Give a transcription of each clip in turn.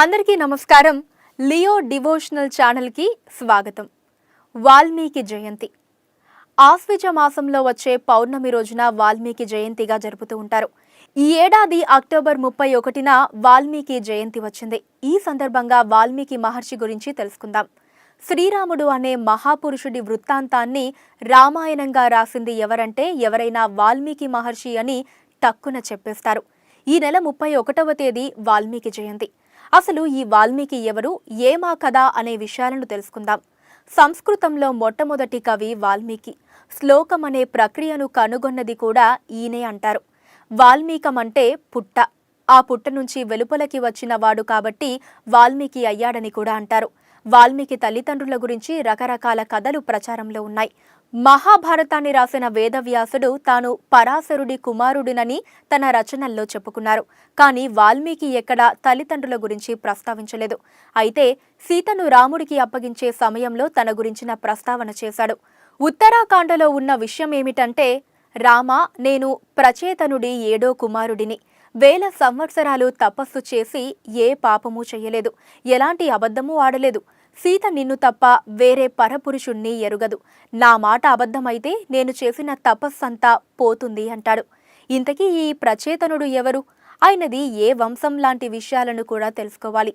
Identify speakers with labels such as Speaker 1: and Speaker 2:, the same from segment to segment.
Speaker 1: అందరికీ నమస్కారం. Leo devotional ఛానల్కి స్వాగతం. వాల్మీకి జయంతి. ఆశ్విజ మాసంలో వచ్చే పౌర్ణమి రోజున వాల్మీకి జయంతిగా జరుపుతూ ఉంటారు. ఈ ఏడాది అక్టోబర్ ముప్పై ఒకటిన వాల్మీకి జయంతి వచ్చింది. ఈ సందర్భంగా వాల్మీకి మహర్షి గురించి తెలుసుకుందాం. శ్రీరాముడు అనే మహాపురుషుడి వృత్తాంతాన్ని రామాయణంగా రాసింది ఎవరంటే ఎవరైనా వాల్మీకి మహర్షి అని టక్కున చెప్పేస్తారు. ఈ నెల ముప్పై ఒకటవ తేదీ వాల్మీకి జయంతి. అసలు ఈ వాల్మీకి ఎవరు? ఏమా కథ అనే విషయాలను తెలుసుకుందాం. సంస్కృతంలో మొట్టమొదటి కవి వాల్మీకి. శ్లోకం అనే ప్రక్రియను కనుగొన్నది కూడా ఈయనే అంటారు. వాల్మీకం అంటే పుట్ట. ఆ పుట్ట నుంచి వెలుపలకి వచ్చిన వాడు కాబట్టి వాల్మీకి అయ్యాడని కూడా అంటారు. వాల్మీకి తల్లిదండ్రుల గురించి రకరకాల కథలు ప్రచారంలో ఉన్నాయి. మహాభారతాన్ని రాసిన వేదవ్యాసుడు తాను పరాశరుడి కుమారుడినని తన రచనల్లో చెప్పుకున్నారు. కానీ వాల్మీకి ఎక్కడా తల్లిదండ్రుల గురించి ప్రస్తావించలేదు. అయితే సీతను రాముడికి అప్పగించే సమయంలో తన గురించిన ప్రస్తావన చేశాడు. ఉత్తరాఖండలో ఉన్న విషయం ఏమిటంటే రామ నేను ప్రచేతనుడి ఏడో కుమారుడిని. వేల సంవత్సరాలు తపస్సు చేసి ఏ పాపమూ చెయ్యలేదు ఎలాంటి అబద్ధమూ ఆడలేదు. సీత నిన్ను తప్ప వేరే పరపురుషుణ్ణి ఎరుగదు. నా మాట అబద్ధమైతే నేను చేసిన తపస్సంతా పోతుంది అంటాడు. ఇంతకీ ఈ ప్రచేతనుడు ఎవరు? ఆయనది ఏ వంశం లాంటి విషయాలను కూడా తెలుసుకోవాలి.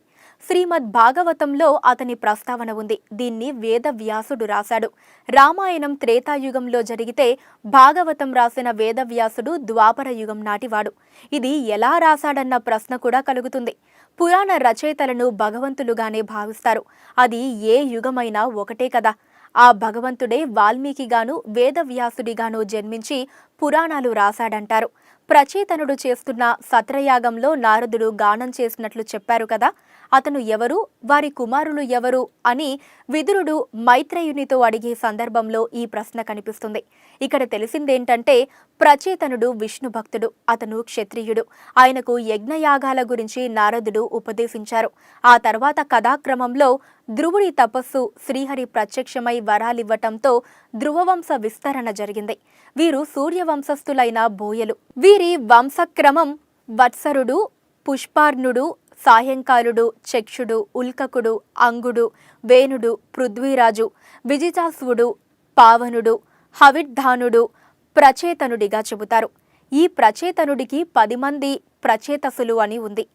Speaker 1: శ్రీమద్ భాగవతంలో అతని ప్రస్తావన ఉంది. దీన్ని వేద వ్యాసుడు రాశాడు. రామాయణం త్రేతాయుగంలో జరిగితే భాగవతం రాసిన వేదవ్యాసుడు ద్వాపర యుగం నాటివాడు ఇది ఎలా రాశాడన్న ప్రశ్న కూడా కలుగుతుంది. పురాణ రచయితలను భగవంతులుగానే భావిస్తారు. అది ఏ యుగమైనా ఒకటే కదా. ఆ భగవంతుడే వాల్మీకిగాను వేదవ్యాసుడిగాను జన్మించి పురాణాలు రాశాడంటారు. ప్రచేతనుడు చేస్తున్న సత్రయాగంలో నారదుడు గానం చేసినట్లు చెప్పారు కదా. అతను ఎవరు వారి కుమారులు ఎవరు అని విదురుడు మైత్రేయునితో అడిగే సందర్భంలో ఈ ప్రశ్న కనిపిస్తుంది. ఇక్కడ తెలిసిందేంటంటే ప్రచేతనుడు విష్ణు భక్తుడు అతను క్షత్రియుడు. ఆయనకు యజ్ఞయాగాల గురించి నారదుడు ఉపదేశించారు. ఆ తర్వాత కథాక్రమంలో ధ్రువుడి తపస్సు శ్రీహరి ప్రత్యక్షమై వరాలివ్వటంతో ధ్రువవంశ విస్తరణ జరిగింది. వీరు సూర్యవంశస్థులైన బోయలు. వీరి వంశక్రమం వత్సరుడు పుష్పార్ణుడు సాయంకాలుడు చక్షుడు ఉల్కకుడు అంగుడు వేణుడు పృథ్వీరాజు విజితాస్వుడు పావనుడు హవిడ్ధానుడు ప్రచేతనుడిగా చెబుతారు. ఈ ప్రచేతనుడికి పది మంది ప్రచేతసులు అని ఉంది.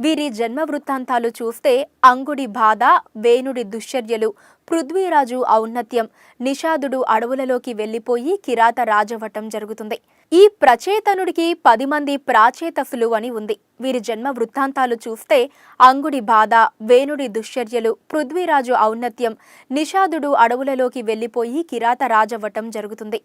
Speaker 1: వీరి జన్మ వృత్తాంతాలు చూస్తే అంగుడి బాధ వేణుడి దుశ్చర్యలు పృథ్వీరాజు ఔన్నత్యం నిషాదుడు అడవులలోకి వెళ్ళిపోయి కిరాత రాజవటం జరుగుతుంది. ఈ ప్రచేతనుడికి పది మంది ప్రాచేతసులు అని ఉంది. వీరి జన్మ వృత్తాంతాలు చూస్తే అంగుడి బాధ వేణుడి దుశ్చర్యలు పృథ్వీరాజు ఔన్నత్యం నిషాదుడు అడవులలోకి వెళ్ళిపోయి కిరాత రాజవటం జరుగుతుంది.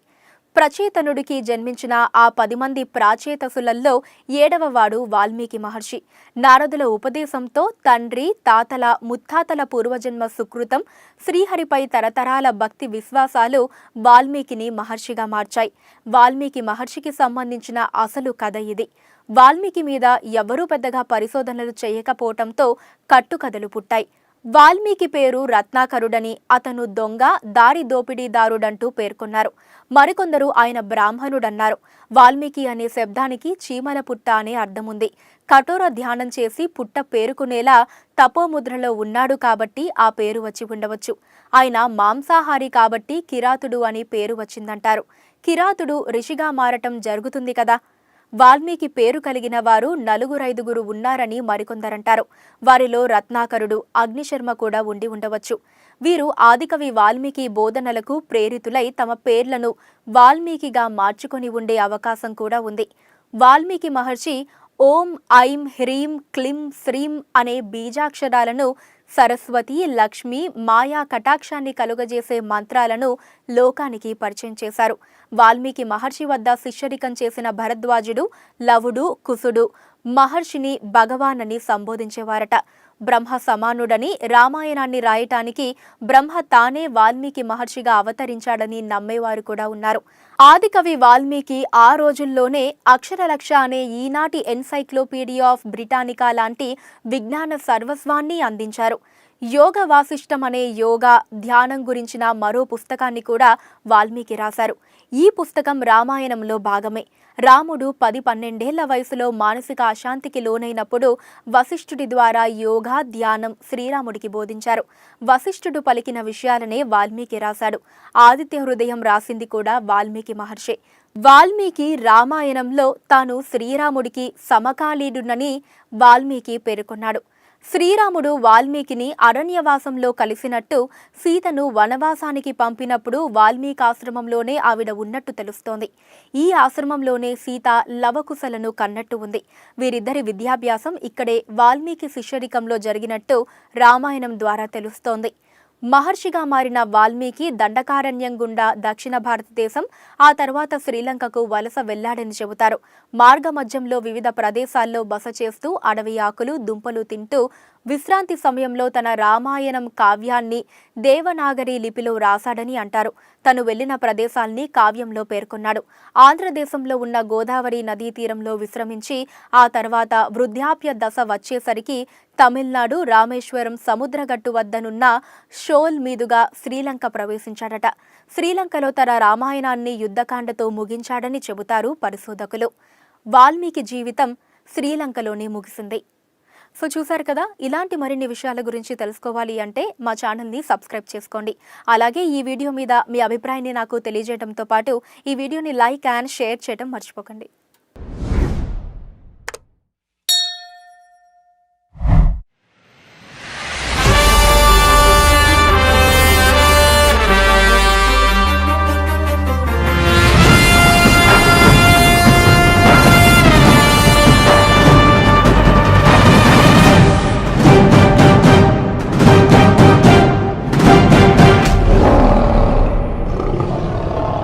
Speaker 1: ప్రచేతనుడికి జన్మించిన ఆ పది మంది ఏడవ ఏడవవాడు వాల్మీకి మహర్షి. నారదుల ఉపదేశంతో తండ్రి తాతల ముత్తాతల పూర్వజన్మ సుకృతం శ్రీహరిపై తరతరాల భక్తి విశ్వాసాలు వాల్మీకిని మహర్షిగా మార్చాయి. వాల్మీకి మహర్షికి సంబంధించిన అసలు కథ ఇది. వాల్మీకి మీద ఎవరూ పెద్దగా పరిశోధనలు చేయకపోవటంతో కట్టుకథలు పుట్టాయి. వాల్మీకి పేరు రత్నాకరుడని అతను దొంగ దారి దోపిడీదారుడంటూ పేర్కొన్నారు. మరికొందరు ఆయన బ్రాహ్మణుడన్నారు. వాల్మీకి అనే శబ్దానికి చీమల పుట్ట అనే అర్థముంది. కఠోర ధ్యానం చేసి పుట్ట పేరుకునేలా తపోముద్రలో ఉన్నాడు కాబట్టి ఆ పేరు వచ్చి ఉండవచ్చు. ఆయన మాంసాహారి కాబట్టి కిరాతుడు అని పేరు వచ్చిందంటారు. కిరాతుడు ఋషిగా మారటం జరుగుతుంది కదా. వాల్మీకి పేరు కలిగిన వారు నలుగురైదుగురు ఉన్నారని మరికొందరంటారు. వారిలో రత్నాకరుడు అగ్నిశర్మ కూడా ఉండి ఉండవచ్చు. వీరు ఆదికవి వాల్మీకి బోధనలకు ప్రేరితులై తమ పేర్లను వాల్మీకిగా మార్చుకొని ఉండే అవకాశం కూడా ఉంది. వాల్మీకి మహర్షి ఓం ఐం హ్రీం క్లిం శ్రీం అనే బీజాక్షరాలను సరస్వతి లక్ష్మి మాయా కటాక్షాన్ని కలుగజేసే మంత్రాలను లోకానికి పరిచయం చేశారు. వాల్మీకి మహర్షి వద్ద శిష్యరికం చేసిన భరద్వాజుడు లవుడు కుసుడు మహర్షిని భగవాన్ అని సంబోధించేవారట. బ్రహ్మ సమానుడని రామాయణాన్ని రాయటానికి బ్రహ్మ తానే వాల్మీకి మహర్షిగా అవతరించాడని నమ్మేవారు కూడా ఉన్నారు. ఆదికవి వాల్మీకి ఆ రోజుల్లోనే అక్షరలక్ష అనే ఈనాటి ఎన్సైక్లోపీడియా ఆఫ్ బ్రిటానికా లాంటి విజ్ఞాన సర్వస్వాన్ని అందించారు. యోగ వాసిష్టం అనే యోగా ధ్యానం గురించిన మరో పుస్తకాన్ని కూడా వాల్మీకి రాశారు. ఈ పుస్తకం రామాయణంలో భాగమే. రాముడు పది పన్నెండేళ్ళ వయసులో మానసిక అశాంతికి లోనైనప్పుడు వశిష్ఠుడి ద్వారా యోగా ధ్యానం శ్రీరాముడికి బోధించారు. వశిష్ఠుడు పలికిన విషయాలనే వాల్మీకి రాశాడు. ఆదిత్య హృదయం రాసింది కూడా వాల్మీకి మహర్షి. వాల్మీకి రామాయణంలో తాను శ్రీరాముడికి సమకాలీనుడని వాల్మీకి పేర్కొన్నాడు. శ్రీరాముడు వాల్మీకిని అరణ్యవాసంలో కలిసినట్టు సీతను వనవాసానికి పంపినప్పుడు వాల్మీకి ఆశ్రమంలోనే ఆవిడ ఉన్నట్టు తెలుస్తోంది. ఈ ఆశ్రమంలోనే సీత లవకుశలను కన్నట్టు ఉంది. వీరిద్దరి విద్యాభ్యాసం ఇక్కడే వాల్మీకి శిష్యరికంలో జరిగినట్టు రామాయణం ద్వారా తెలుస్తోంది. మహర్షిగా మారిన వాల్మీకి దండకారణ్యం గుండా దక్షిణ భారతదేశం ఆ తర్వాత శ్రీలంకకు వలస వెళ్ళాడని చెబుతారు. మార్గమధ్యంలో వివిధ ప్రదేశాల్లో బస చేస్తూ అడవి ఆకులు దుంపలు తింటూ విశ్రాంతి సమయంలో తన రామాయణం కావ్యాన్ని దేవనాగరి లిపిలో రాశాడని అంటారు. తను వెళ్ళిన ప్రదేశాల్ని కావ్యంలో పేర్కొన్నాడు. ఆంధ్రదేశంలో ఉన్న గోదావరి నదీ తీరంలో విశ్రమించి ఆ తర్వాత వృద్ధాప్య దశ వచ్చేసరికి తమిళనాడు రామేశ్వరం సముద్రగట్టు వద్దనున్న షోల్ మీదుగా శ్రీలంక ప్రవేశించాడట. శ్రీలంకలో తన రామాయణాన్ని యుద్ధకాండతో ముగించాడని చెబుతారు పరిశోధకులు. వాల్మీకి జీవితం శ్రీలంకలోనే ముగిసింది. సో చూసారు కదా ఇలాంటి మరిన్ని విషయాల గురించి తెలుసుకోవాలి అంటే మా ఛానల్ని సబ్స్క్రైబ్ చేసుకోండి. అలాగే ఈ వీడియో మీద మీ అభిప్రాయాన్ని నాకు తెలియజేయడంతో పాటు ఈ వీడియోని లైక్ అండ్ షేర్ చేయడం మర్చిపోకండి.